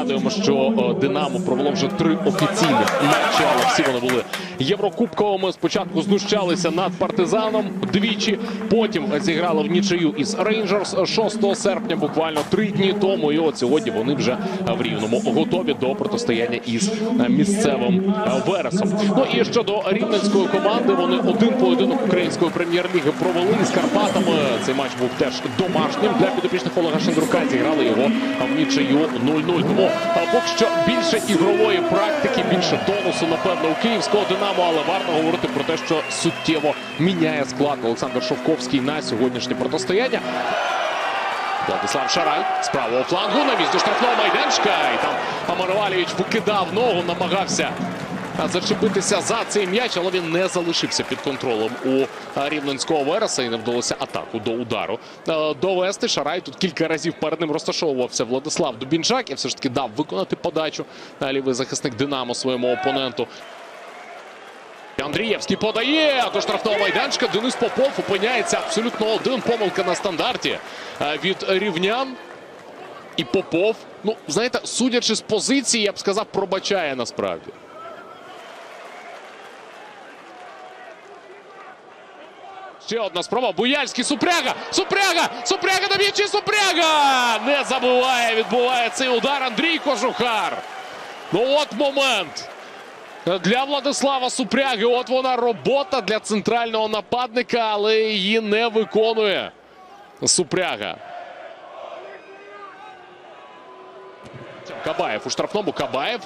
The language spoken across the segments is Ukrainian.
Пригадуємо, що е, Динамо провело вже три офіційних матчі, але всі вони були єврокубковими. Спочатку знущалися над партизаном двічі. Потім зіграли в нічию із Рейнджерс 6 серпня, буквально три дні тому. І от сьогодні вони вже в рівному готові до протистояння із е, місцевим е, вересом. Ну і щодо рівненської команди, вони один поєдинок української прем'єр-ліги провели з Карпатами. Цей матч був теж домашнім для підопічних Олега Шендрука. Зіграли його в нічию 0-0. Тому поки що більше ігрової практики, більше тонусу, напевно, у київського Динамо, але варто говорити про те, що суттєво міняє склад Олександр Шовковський на сьогоднішнє протистояння. Владислав Шарай з правого флангу на місці штрафного майданчика. І там Амаровалєвич викидав ногу, намагався зачепитися за цей м'яч, але він не залишився під контролем у а, рівненського Вереса і не вдалося атаку до удару а, довести. Шарай тут кілька разів перед ним розташовувався Владислав Дубінчак і все ж таки дав виконати подачу лівий захисник Динамо своєму опоненту. Андрієвський подає до штрафного майданчика. Денис Попов опиняється абсолютно один. Помилка на стандарті е, від рівнян. І Попов, ну, знаєте, судячи з позиції, я б сказав, пробачає насправді. Ще одна спроба. Буяльський Супряга. Супряга! Супряга на м'ячі! Супряга! Не забуває. Відбуває цей удар Андрій Кожухар. Ну от момент. Для Владислава Супряги. От вона робота для центрального нападника, але її не виконує Супряга. Кабаєв у штрафному. Кабаєв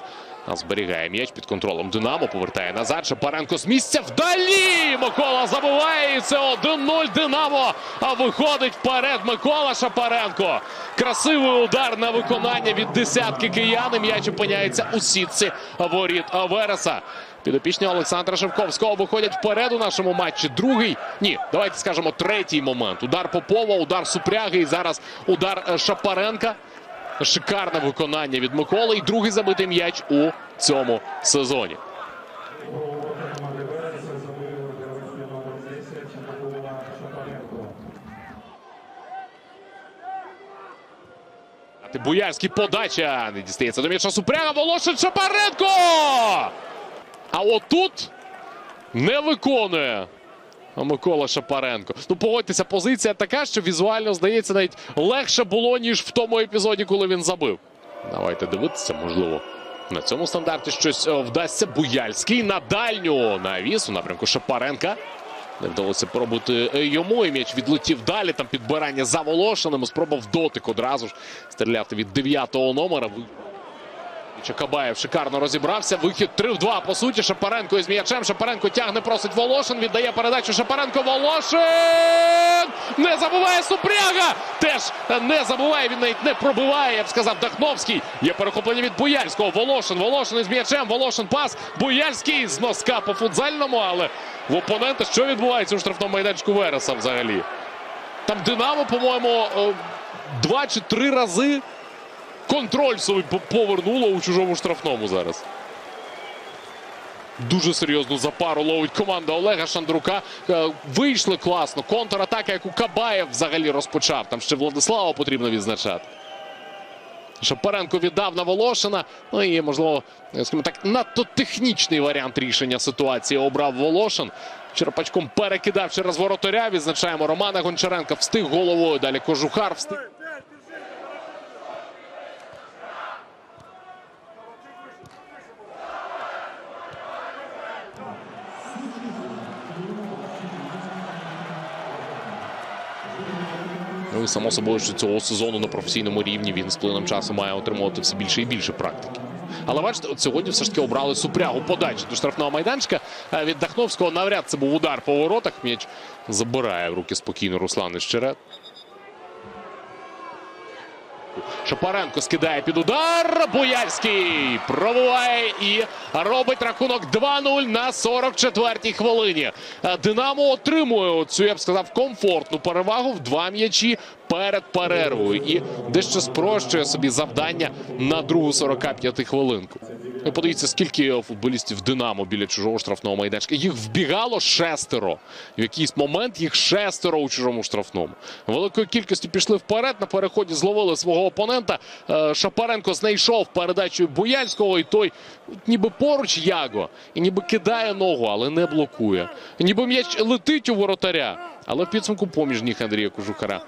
зберігає м'яч під контролем Динамо. Повертає назад. Шапаренко з місця вдалі. Микола забуває. І це 1-0 Динамо. А виходить вперед Микола Шапаренко. Красивий удар на виконання від десятки киян. М'яч опиняється у сітці воріт Вереса. Підопічні Олександра Шевковського виходять вперед у нашому матчі. Другий, ні, давайте скажемо третій момент. Удар Попова, удар Супряги і зараз удар е, Шапаренка. Шикарне виконання від Миколи. І другий забитий м'яч у цьому сезоні. Буяльський подача. Не дістається до м'яча Супряга. Волошин Шапаренко! А отут не виконує Микола Шапаренко. Ну, погодьтеся, позиція така, що візуально здається навіть легше було, ніж в тому епізоді, коли він забив. Давайте дивитися, можливо. На цьому стандарті щось е, вдасться. Буяльський на дальню навіс у напрямку Шапаренка. Не вдалося пробути е, йому. І м'яч відлетів далі. Там підбирання за Волошиним. Спроба в дотик одразу ж стріляти від дев'ятого номера. Чакабаєв шикарно розібрався. Вихід 3 в 2. По суті, Шапаренко із м'ячем. Шапаренко тягне, просить Волошин. Віддає передачу Шапаренко. Волошин! Не забуває Супряга! Теж не забуває. Він навіть не пробиває. Я б сказав, Дахновський. Є перехоплення від Буяльського. Волошин. Волошин із м'ячем. Волошин пас. Буяльський з носка по футзальному. Але в опонента що відбувається у штрафному майданчику Вереса взагалі? Там Динамо, по-моєму, е, два чи три рази контроль собі повернуло у чужому штрафному зараз. Дуже серйозну запару ловить команда Олега Шандрука. Е, Вийшли класно. Контратака, яку Кабаєв взагалі розпочав. Там ще Владислава потрібно відзначати. Шапаренко віддав на Волошина. Ну і, можливо, скажімо так, надто технічний варіант рішення ситуації обрав Волошин. Черпачком перекидав через воротаря. Відзначаємо Романа Гончаренка. Встиг головою. Далі Кожухар встиг. Ну і само собою, що цього сезону на професійному рівні він з плином часу має отримувати все більше і більше практики. Але бачите, от сьогодні все ж таки обрали супрягу подачі до штрафного майданчика. Е, Від Дахновського навряд це був удар по воротах. М'яч забирає в руки спокійно Руслан Іщерет. Шапаренко скидає під удар. Буяльський пробуває і робить рахунок 2-0 на 44-й хвилині. Е, Динамо отримує цю, я б сказав, комфортну перевагу в два м'ячі перед перервою. І дещо спрощує собі завдання на другу 45 хвилинку. Ви подивіться, скільки футболістів Динамо біля чужого штрафного майданчика. Їх вбігало шестеро. В якийсь момент їх шестеро у чужому штрафному. Великої кількості пішли вперед. На переході зловили свого опонента. Е, Шапаренко знайшов передачу Буяльського, і той ніби поруч Яго, і ніби кидає ногу, але не блокує. Ніби м'яч летить у воротаря, але в підсумку поміж ніг Андрія Кожухара.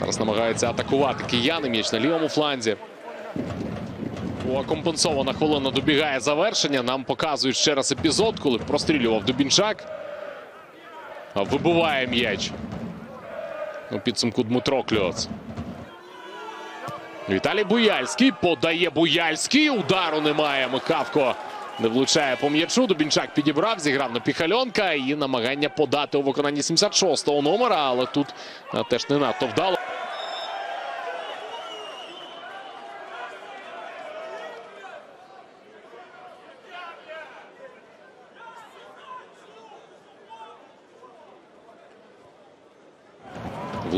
Зараз намагаються атакувати кияни. М'яч на лівому фланзі. Була компенсована хвилина добігає завершення. Нам показують ще раз епізод, коли прострілював Дубінчак. Вибиває м'яч. У підсумку Дмитро Кльоц. Віталій Буяльський подає Буяльський. Удару немає. Михавко не влучає по м'ячу. Дубінчак підібрав, зіграв на Піхальонка і намагання подати у виконанні 76-го номера, але тут теж не надто вдало.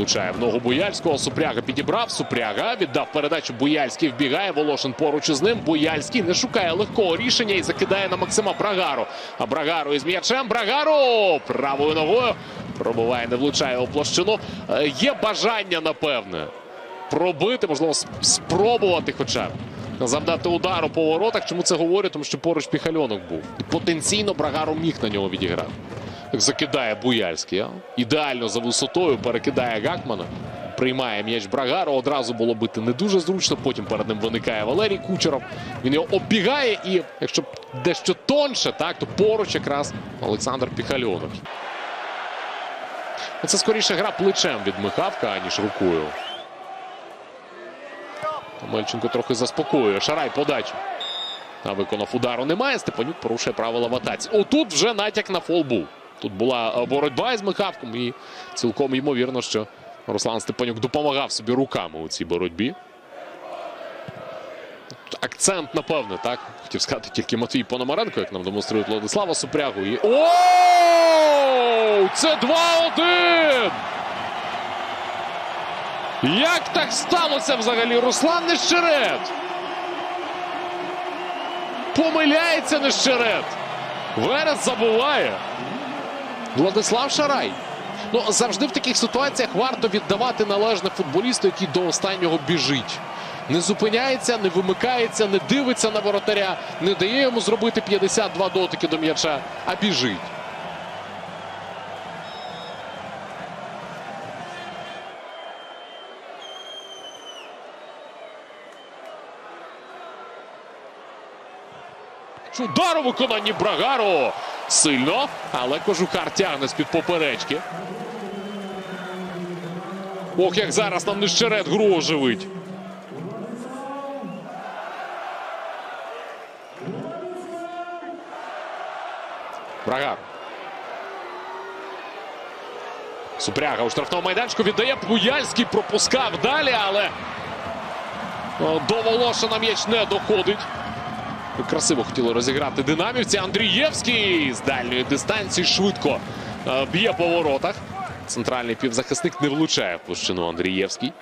Влучає в ногу Буяльського. Супряга підібрав. Супряга віддав передачу. Буяльський вбігає. Волошин поруч із ним. Буяльський не шукає легкого рішення і закидає на Максима Брагару. А Брагару із м'ячем. Брагару правою ногою пробуває, не влучає у площину. Е, Є бажання, напевне, пробити, можливо, спробувати хоча б. Завдати удару по воротах. Чому це говорю? Тому що поруч Піхальонок був. Потенційно Брагару міг на нього відіграти. Закидає Буяльський. Ідеально за висотою перекидає Гакмана. Приймає м'яч Брагару. Одразу було бити не дуже зручно. Потім перед ним виникає Валерій Кучеров. Він його оббігає і, якщо дещо тонше, так, то поруч якраз Олександр Піхальонок. Це скоріше гра плечем від Михавка, аніж рукою. Мельченко трохи заспокоює. Шарай подачу. А виконав удару немає. Степанюк порушує правила в атаці. Отут вже натяк на фол був. Тут була е, боротьба із Михавком, і цілком ймовірно, що Руслан Степанюк допомагав собі руками у цій боротьбі. Акцент, напевне, так? Хотів сказати тільки Матвій Пономаренко, як нам демонструють Владислава Супрягу. І... Оу! Це 2-1! Як так сталося взагалі? Руслан Нещерет! Помиляється Нещерет. Верес забуває. Владислав Шарай. Ну, завжди в таких ситуаціях варто віддавати належне футболісту, який до останнього біжить. Не зупиняється, не вимикається, не дивиться на воротаря, не дає йому зробити 52 дотики до м'яча, а біжить. Удар у виконанні Брагару. Сильно, але кожухар тягне з-під поперечки. Ох, як зараз нам нещерет гру оживить. Брагар. Супряга у штрафному майданчику віддає Пуяльський, пропускав далі, але до Волошина м'яч не доходить. Красиво хотіли розіграти динамівці. Андрієвський з дальньої дистанції швидко е, б'є по воротах. Центральний півзахисник не влучає в площину Андрієвський.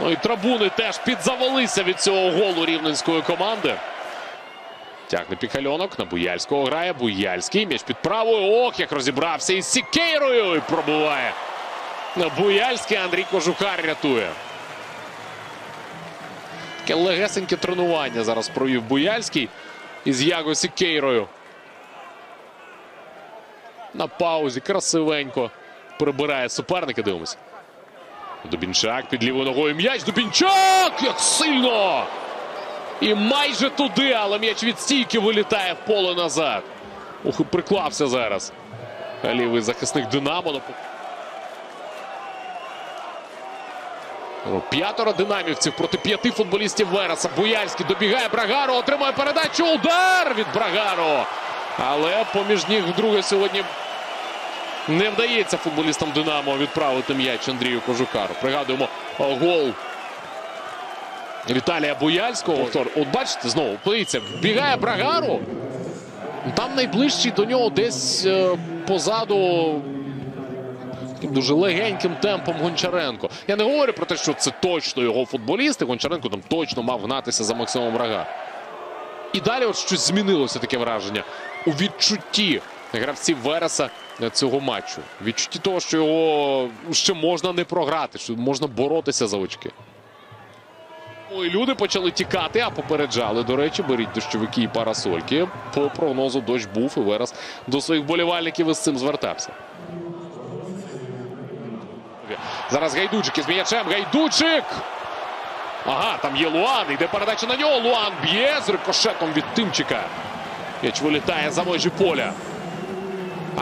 Ну і трибуни теж підзавелися від цього голу рівненської команди. Тягне Піхальонок. На Буяльського грає. Буяльський. М'яч під правою. Ох, як розібрався із Сікейрою. І пробуває. Буяльський Андрій Кожухар рятує. Таке легесеньке тренування зараз провів Буяльський із Яго Сікейрою. На паузі красивенько прибирає суперника. Дивимося. Дубінчак під лівою ногою м'яч. Дубінчак! Як сильно! І майже туди, але м'яч від стійки вилітає в поле назад. І приклався зараз. Лівий захисник Динамо. П'ятеро динамівців проти п'яти футболістів Вереса. Буяльський добігає Брагару, отримує передачу. Удар від Брагару. Але поміж ніг вдруге сьогодні не вдається футболістам Динамо відправити м'яч Андрію Кожухару. Пригадуємо о, гол Віталія Буяльського. Повтор. От бачите, знову подивіться, вбігає Брагару. Там найближчий до нього десь е, позаду дуже легеньким темпом Гончаренко. Я не говорю про те, що це точно його футболісти. Гончаренко там точно мав гнатися за Максимом Рага. І далі от щось змінилося таке враження у відчутті гравців Вереса цього матчу. Відчутті того, що його ще можна не програти, що можна боротися за очки. Ну, І люди почали тікати, а попереджали. До речі, беріть дощовики і парасольки. По прогнозу дощ був і Верес до своїх болівальників із цим звертався. Зараз Гайдучик із м'ячем. Гайдучик! Ага, там є Луан. Йде передача на нього. Луан б'є з рикошетом від Тимчика. М'яч вилітає за межі поля.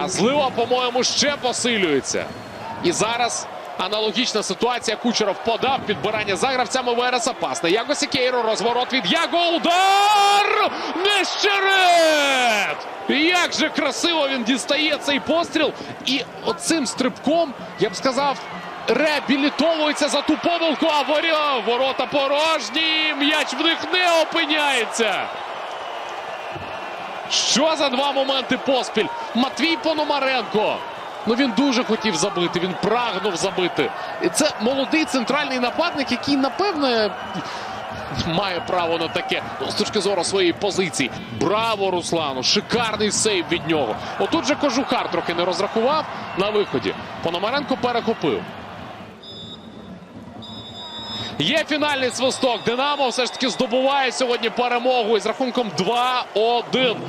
А злива, по-моєму, ще посилюється. І зараз аналогічна ситуація. Кучеров подав підбирання за гравцями Вереса. Пас на Яго Сікейро. Розворот від Яго. Удар! Нещерет! Як же красиво він дістає цей постріл. І оцим стрибком, я б сказав, реабілітовується за ту помилку. А воря- ворота порожні. М'яч в них не опиняється. Що за два моменти поспіль? Матвій Пономаренко. Ну він дуже хотів забити, він прагнув забити. І це молодий центральний нападник, який, напевне, має право на таке ну, з точки зору своєї позиції. Браво, Руслану! Шикарний сейв від нього. Отут же Кожухар трохи не розрахував на виході. Пономаренко перехопив. Є фінальний свисток. Динамо все ж таки здобуває сьогодні перемогу із рахунком 2-1.